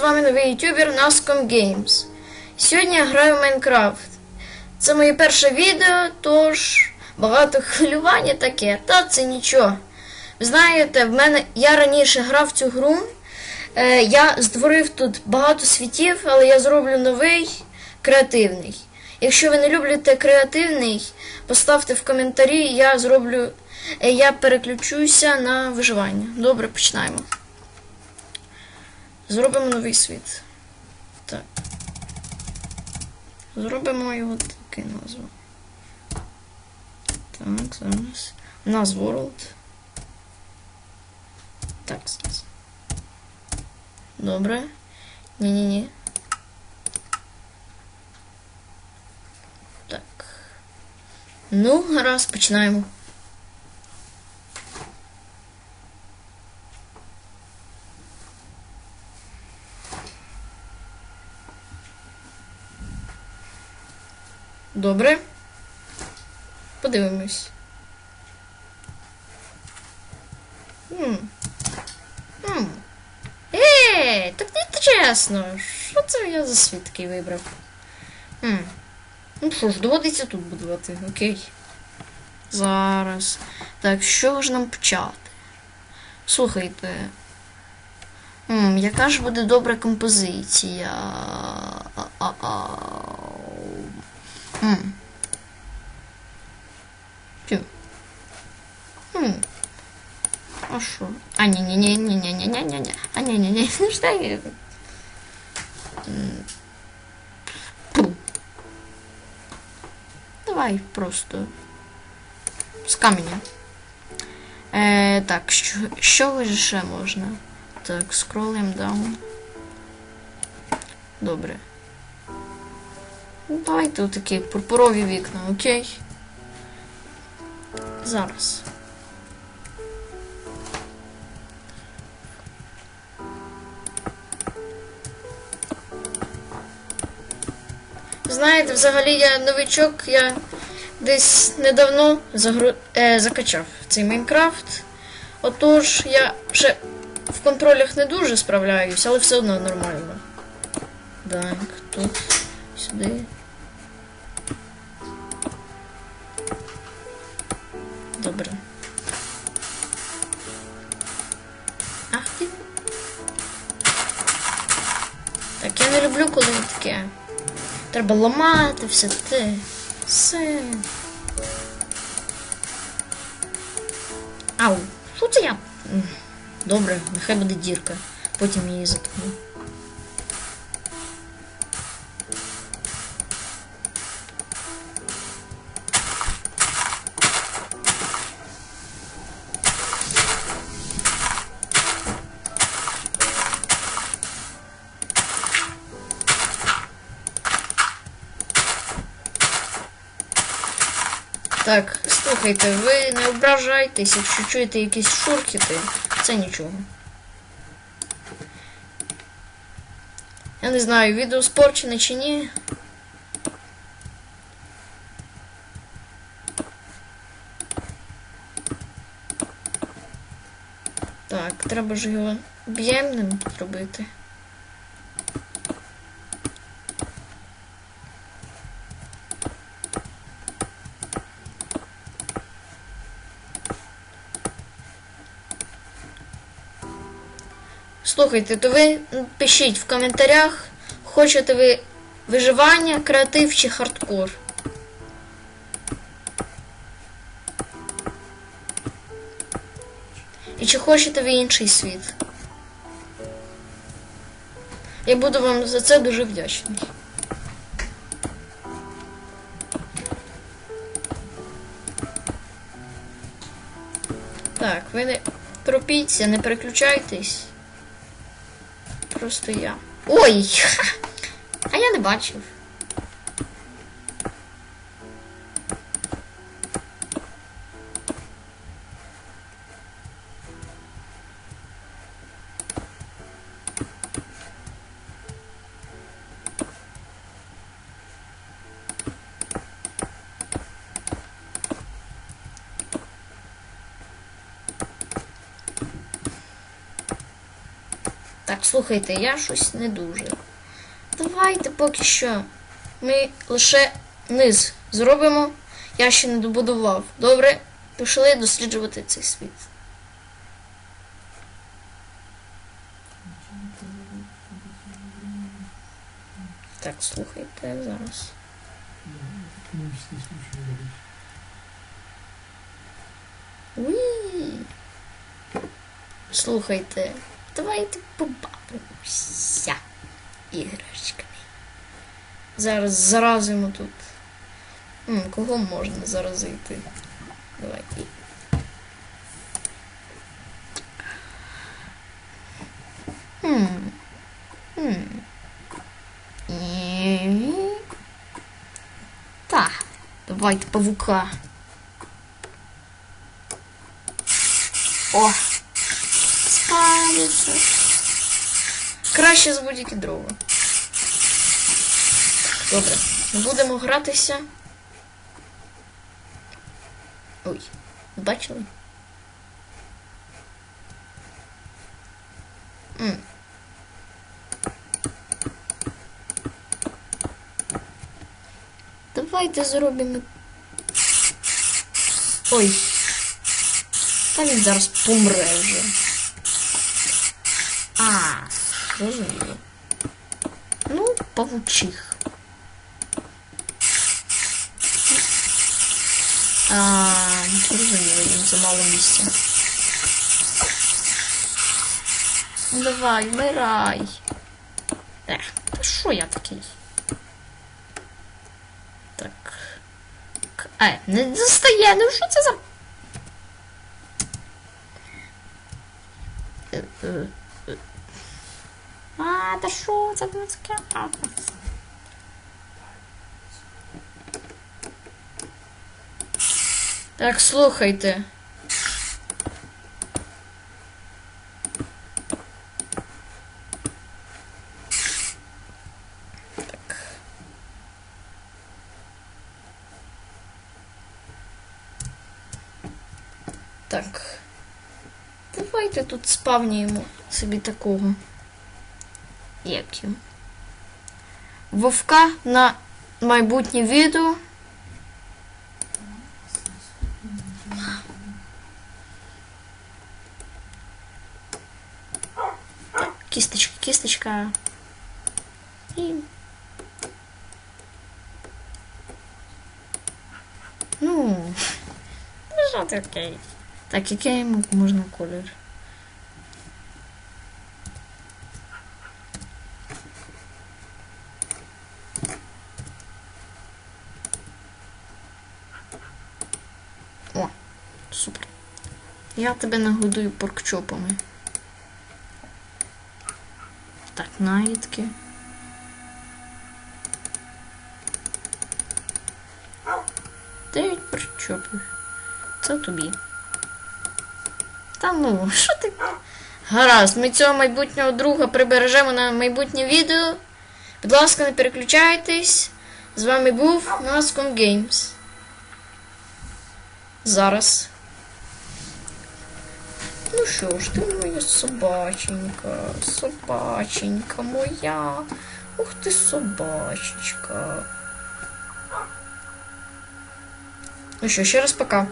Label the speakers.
Speaker 1: вами новий ютубер Nascom Games. Сьогодні я граю в Майнкрафт. Це моє перше відео, тож багато хвилювання таке, та це нічого. Знаєте, в мене я раніше грав цю гру. Е, я створив тут багато світів, але я зроблю новий креативний. Якщо ви не любите креативний, поставте в коментарі, я зроблю. е, Я переключуся на виживання. Добре, починаємо. Зробимо новий світ. Так. Зробимо його таке назву. Так, зараз. Нас World. Так, зараз. Добре. Ні-ні-ні. Так. Ну, гаразд, починаємо. Добре. Подивимось. Ей, так не чесно. Що це я за світ такий вибрав? М. Ну що ж, доводиться тут будувати, окей. Зараз. Так, що ж нам почати? Слухайте. М, яка ж буде добра композиція? А-а-а. うんピュうん Хорошо. А, а не-не-не-не-не-не-не-не. А, не-не-не. Ну что я... Давай просто. с камня. Е, так, що, що э, можно. Так, скроллим, даун. Доброе. Ну, Давайте отакі пурпурові вікна, окей? Зараз. Знаєте, взагалі я новичок, я десь недавно загру... е, закачав цей Майнкрафт. Отож, я ще в контролях не дуже справляюсь, але все одно нормально. Так, тут, сюди. Не таке. Треба ламати все те. Все. Ау, що це я? Добре, нехай буде дірка. Потім її заткну. Так, слухайте, ви не ображайтесь, якщо чуєте якісь шурхіти, це нічого. Я не знаю, відео спорчене чи ні. Так, треба ж його об'ємним зробити. Слухайте, то ви пишіть в коментарях, хочете ви виживання, креатив чи хардкор. І чи хочете ви інший світ? Я буду вам за це дуже вдячний. Так, ви не торопіться, не переключайтесь. Просто я. Ой! А я не бачив. Так, слухайте, я щось не дуже. Давайте поки що. Ми лише низ зробимо. Я ще не добудував. Добре, пішли досліджувати цей світ. Так, слухайте зараз. Уі. Слухайте, давайте побавимося іграшками. Зараз заразимо тут. М, кого можна заразити? Давайте. Хм. Так, давайте павука. О! Спалиться. Краще з будь-які дрова. Добре. Будемо гратися. Ой, бачили? М. Давайте зробимо. Ой. Та він зараз помре вже. А, зрозуміло. Ну, павучих. А, зрозуміло, їм замало місця. Ну, Давай, вмирай. Ех, та що я такий? Так. Е, не достає, ну що це за. Е, е. А, та що це таке? Так, слухайте. Так. Так. Давайте тут спавніємо собі такого. Як його? Вовка на майбутнє відео. Кісточка, кісточка. І... Ну, що таке? Так, який йому можна колір? О, супер. Я тебе нагодую поркчопами. Так, наїдки. Дев'ять причопів. Це тобі. Та ну, що ти? Гаразд, ми цього майбутнього друга прибережемо на майбутнє відео. Будь ласка, не переключайтесь. З вами був Nascom Games. Зараз. Що ж, ти моя собаченька, собаченька моя. Ух ти, собачечка. Ну що, ще раз пока.